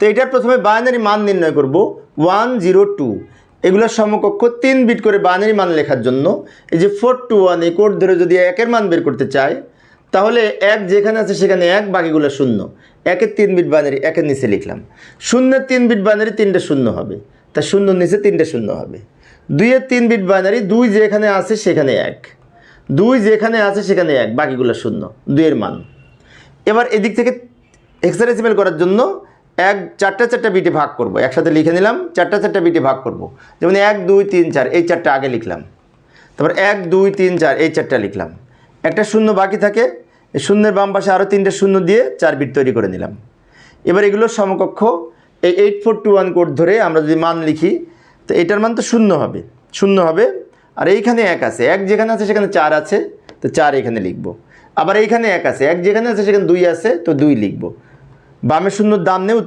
তো এটার প্রথমে বাইনারি মান নির্ণয় করব ওয়ান জিরো টু এগুলোর সমকক্ষ তিন বিট করে বাইনারি মান লেখার জন্য। এই যে ফোর টু ওয়ান এই কোড ধরে যদি একের মান বের করতে চাই তাহলে এক যেখানে আছে সেখানে এক, বাকিগুলো শূন্য। একের তিন বিট বাইনারি একের নিচে লিখলাম। শূন্যের তিন বিট বাইনারি তিনটে শূন্য হবে। তা শূন্যর নিচে তিনটে শূন্য হবে। দুইয়ের তিন বিট বাইনারি দুই যেখানে আছে সেখানে এক। দুই যেখানে আছে সেখানে এক, বাকিগুলো শূন্য। দুইয়ের মান। এবার এদিক থেকে হেক্সাডেসিমেল করার জন্য এক চারটা চারটা বিটে ভাগ করব। একসাথে লিখে নিলাম, চারটা চারটা বিটে ভাগ করব। যেমন এক, দুই, তিন, চার, এই চারটা আগে লিখলাম। তারপর এক, দুই, তিন, চার, এই চারটা লিখলাম। একটা শূন্য বাকি থাকে, এই শূন্যের বাম পাশে আরও তিনটে শূন্য দিয়ে চার বিট তৈরি করে নিলাম। এবার এগুলোর সমকক্ষ, এই eight four two one code ধরে আমরা যদি মান লিখি, তো এটার মান তো শূন্য হবে শূন্য হবে। আর এইখানে এক আছে, এক যেখানে আছে সেখানে চার আছে, তো চার এখানে লিখব। আবার এইখানে এক আছে, এক যেখানে আছে সেখানে দুই আছে, তো দুই লিখব। বামে শূন্য দাম নেই উত্তর